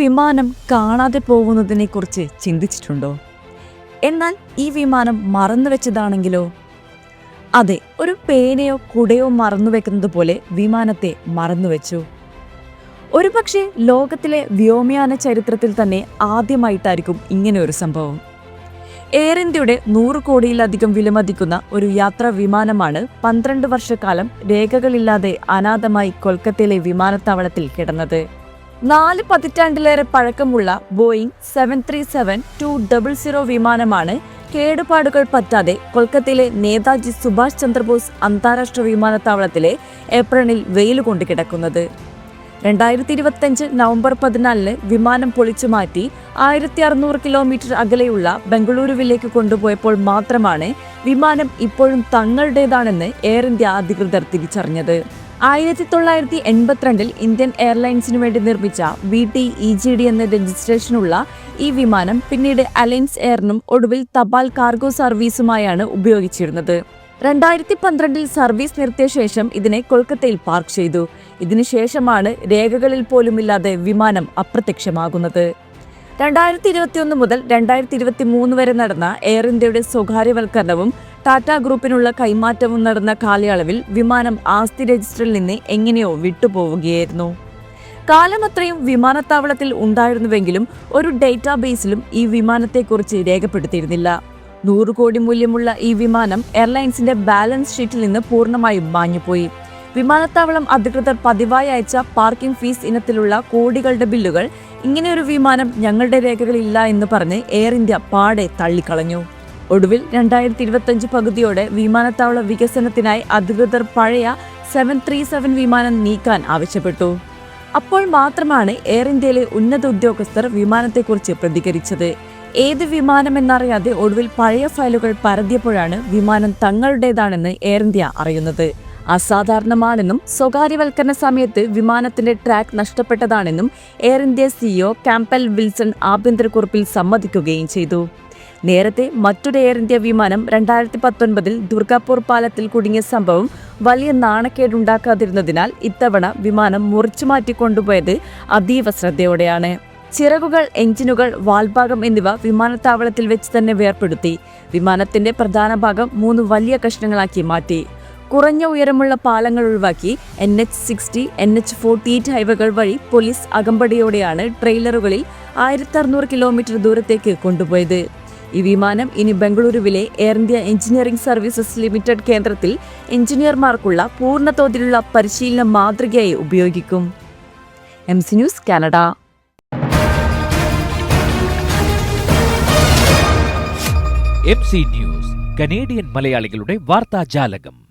വിമാനം കാണാതെ പോകുന്നതിനെക്കുറിച്ച് ചിന്തിച്ചിട്ടുണ്ടോ? എന്നാൽ ഈ വിമാനം മറന്നു വെച്ചതാണെങ്കിലോ? അതെ ഒരു പേനയോ കുടയോ മറന്നു വെക്കുന്നത് പോലെ വിമാനത്തെ മറന്നു വെച്ചു. ഒരുപക്ഷെ ലോകത്തിലെ വ്യോമയാന ചരിത്രത്തിൽ തന്നെ ആദ്യമായിട്ടായിരിക്കും ഇങ്ങനെ ഒരു സംഭവം. എയർ ഇന്ത്യയുടെ നൂറ് കോടിയിലധികം വിലമതിക്കുന്ന ഒരു യാത്രാ വിമാനമാണ് പന്ത്രണ്ട് വർഷക്കാലം രേഖകളില്ലാതെ അനാഥമായി കൊൽക്കത്തയിലെ വിമാനത്താവളത്തിൽ കിടന്നത്. നാല് പതിറ്റാണ്ടിലേറെ പഴക്കമുള്ള Boeing seven three seven two double zero വിമാനമാണ് കേടുപാടുകൾ പറ്റാതെ കൊൽക്കത്തയിലെ നേതാജി സുഭാഷ് ചന്ദ്രബോസ് അന്താരാഷ്ട്ര വിമാനത്താവളത്തിലെ ഏപ്രിലിൽ വെയിൽ കൊണ്ട് കിടക്കുന്നത്. രണ്ടായിരത്തി ഇരുപത്തഞ്ച് നവംബർ പതിനാലിന് വിമാനം പൊളിച്ചു മാറ്റി ആയിരത്തി അറുന്നൂറ് കിലോമീറ്റർ അകലെയുള്ള ബംഗളൂരുവിലേക്ക് കൊണ്ടുപോയപ്പോൾ മാത്രമാണ് വിമാനം ഇപ്പോഴും തങ്ങളുടേതാണെന്ന് എയർ ഇന്ത്യ അധികൃതർ തിരിച്ചറിഞ്ഞത്. ആയിരത്തി തൊള്ളായിരത്തി എൺപത്തിരണ്ടിൽ ഇന്ത്യൻ എയർലൈൻസിനു വേണ്ടി നിർമ്മിച്ച V T E G D എന്ന രജിസ്ട്രേഷനുള്ള ഈ വിമാനം പിന്നീട് അലയൻസ് എയറിനും ഒടുവിൽ തപാൽ കാർഗോ സർവീസുമായാണ് ഉപയോഗിച്ചിരുന്നത്. രണ്ടായിരത്തി പന്ത്രണ്ടിൽ സർവീസ് നിർത്തിയ ശേഷം ഇതിനെ കൊൽക്കത്തയിൽ പാർക്ക് ചെയ്തു. ഇതിനുശേഷമാണ് രേഖകളിൽ പോലുമില്ലാതെ വിമാനം അപ്രത്യക്ഷമാകുന്നത്. രണ്ടായിരത്തി ഇരുപത്തിയൊന്ന് മുതൽ രണ്ടായിരത്തി ഇരുപത്തി മൂന്ന് വരെ നടന്ന എയർ ഇന്ത്യയുടെ സ്വകാര്യവൽക്കരണവും ടാറ്റ ഗ്രൂപ്പിനുള്ള കൈമാറ്റവും നടന്ന കാലയളവിൽ വിമാനം ആസ്തി രജിസ്റ്ററിൽ നിന്ന് എങ്ങനെയോ വിട്ടുപോവുകയായിരുന്നു. കാലമത്രയും വിമാനത്താവളത്തിൽ ഉണ്ടായിരുന്നുവെങ്കിലും ഒരു ഡേറ്റാബേസിലും ഈ വിമാനത്തെക്കുറിച്ച് രേഖപ്പെടുത്തിയിരുന്നില്ല. നൂറ് കോടി മൂല്യമുള്ള ഈ വിമാനം എയർലൈൻസിന്റെ ബാലൻസ് ഷീറ്റിൽ നിന്ന് പൂർണമായും മാഞ്ഞുപോയി. വിമാനത്താവളം അധികൃതർ പതിവായി അയച്ച പാർക്കിംഗ് ഫീസ് ഇനത്തിലുള്ള കോടികളുടെ ബില്ലുകൾ ഇങ്ങനെയൊരു വിമാനം ഞങ്ങളുടെ രേഖകളില്ല എന്ന് പറഞ്ഞ് എയർ ഇന്ത്യ പാടെ തള്ളിക്കളഞ്ഞു. ഒടുവിൽ രണ്ടായിരത്തി ഇരുപത്തഞ്ച് പകുതിയോടെ വിമാനത്താവള വികസനത്തിനായി അധികൃതർ പഴയ സെവൻ ത്രീ സെവൻ വിമാനം നീക്കാൻ ആവശ്യപ്പെട്ടു. അപ്പോൾ മാത്രമാണ് എയർ ഇന്ത്യയിലെ ഉന്നത ഉദ്യോഗസ്ഥർ വിമാനത്തെക്കുറിച്ച് പ്രതികരിച്ചത്. ഏത് വിമാനമെന്നറിയാതെ ഒടുവിൽ പഴയ ഫയലുകൾ പരതിയപ്പോഴാണ് വിമാനം തങ്ങളുടേതാണെന്ന് എയർ ഇന്ത്യ അറിയുന്നത്. അസാധാരണമാണെന്നും സ്വകാര്യവൽക്കരണ സമയത്ത് വിമാനത്തിന്റെ track നഷ്ടപ്പെട്ടതാണെന്നും air India CEO Campbell Wilson ആഭ്യന്തരക്കുറിപ്പിൽ സമ്മതിക്കുകയും ചെയ്തു. നേരത്തെ മറ്റൊരു എയർ ഇന്ത്യ വിമാനം രണ്ടായിരത്തി പത്തൊൻപതിൽ ദുർഗാപൂർ പാലത്തിൽ കുടുങ്ങിയ സംഭവം വലിയ നാണക്കേടുണ്ടാക്കാതിരുന്നതിനാൽ ഇത്തവണ വിമാനം മുറിച്ചു മാറ്റി കൊണ്ടുപോയത് അതീവ ശ്രദ്ധയോടെയാണ്. ചിറകുകൾ എഞ്ചിനുകൾ വാൽഭാഗം എന്നിവ വിമാനത്താവളത്തിൽ വെച്ച് തന്നെ വേർപ്പെടുത്തി. വിമാനത്തിന്റെ പ്രധാന ഭാഗം മൂന്ന് വലിയ കഷ്ണങ്ങളാക്കി മാറ്റി. കുറഞ്ഞ ഉയരമുള്ള പാലങ്ങൾ ഒഴിവാക്കി N H sixty N H forty eight ഹൈവേകൾ വഴി പോലീസ് അകമ്പടിയോടെയാണ് ട്രെയിലറുകളിൽ ആയിരത്തി അറുന്നൂറ് കിലോമീറ്റർ ദൂരത്തേക്ക് കൊണ്ടുപോയത്. ഈ വിമാനം ഇനി ബംഗളൂരുവിലെ air India engineering services limited കേന്ദ്രത്തിൽ എഞ്ചിനീയർമാർക്കുള്ള പൂർണ തോതിലുള്ള പരിശീലന മാതൃകയായി ഉപയോഗിക്കും. M C news Canada M C news Canadian മലയാളികളുടെ വാർത്താജാലകം.